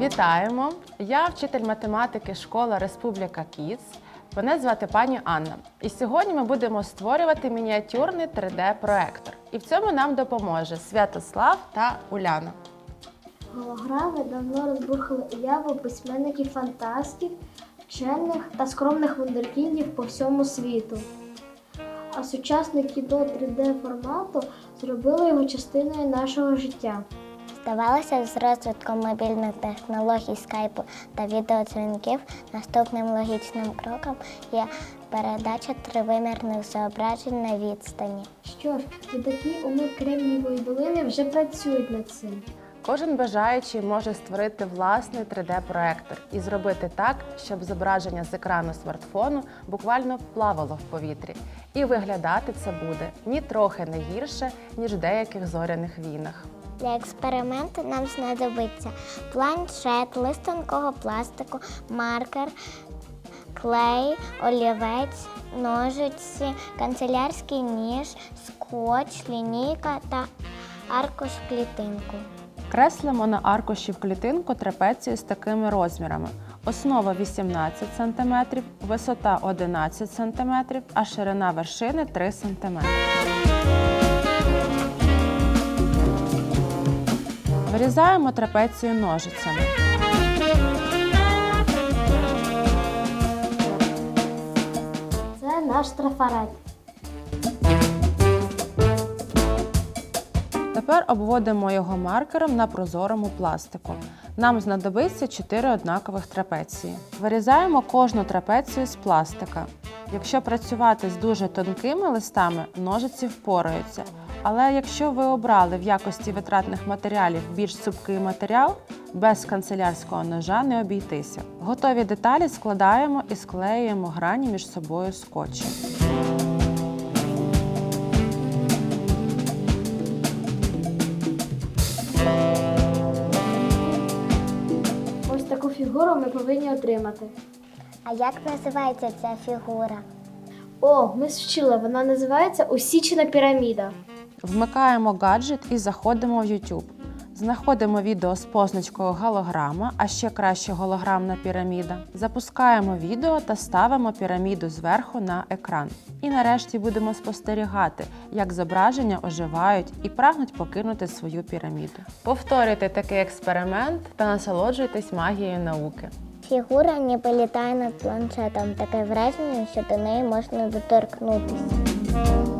Вітаємо! Я вчитель математики школа Республіка Кіц. Мене звати пані Анна. І сьогодні ми будемо створювати мініатюрний 3D-проектор. І в цьому нам допоможе Святослав та Уляна. Голограми давно розбурхали уяву письменників фантастів, вчених та скромних вундеркіндів по всьому світу. А сучасне кіно 3D формату зробило його частиною нашого життя. Здавалося, з розвитком мобільних технологій скайпу та відеодзвінків наступним логічним кроком є передача тривимірних зображень на відстані. Що ж, видатні уми Кремнієвої долини вже працюють над цим. Кожен бажаючий може створити власний 3D-проектор і зробити так, щоб зображення з екрану смартфону буквально плавало в повітрі. І виглядати це буде ні трохи не гірше, ніж в деяких зоряних війнах. Для експерименту нам знадобиться планшет, лист тонкого пластику, маркер, клей, олівець, ножиці, канцелярський ніж, скотч, лінійка та аркуш клітинку. Креслимо на аркуші в клітинку трапецію з такими розмірами. Основа 18 см, висота 11 см, а ширина вершини 3 см. Вирізаємо трапецію ножицями. Це наш трафарет. Тепер обводимо його маркером на прозорому пластику. Нам знадобиться 4 однакових трапеції. Вирізаємо кожну трапецію з пластика. Якщо працювати з дуже тонкими листами, ножиці впораються. Але якщо ви обрали в якості витратних матеріалів більш цупкий матеріал, без канцелярського ножа не обійтися. Готові деталі складаємо і склеюємо грані між собою скотчем. Ось таку фігуру ми повинні отримати. А як називається ця фігура? О, ми вчили, вона називається Усічена піраміда. Вмикаємо гаджет і заходимо в YouTube. Знаходимо відео з позначкою голограма, а ще краще голограмна піраміда. Запускаємо відео та ставимо піраміду зверху на екран. І нарешті будемо спостерігати, як зображення оживають і прагнуть покинути свою піраміду. Повторюйте такий експеримент та насолоджуйтесь магією науки. Фігура ніби літає над планшетом, таке враження, що до неї можна доторкнутися.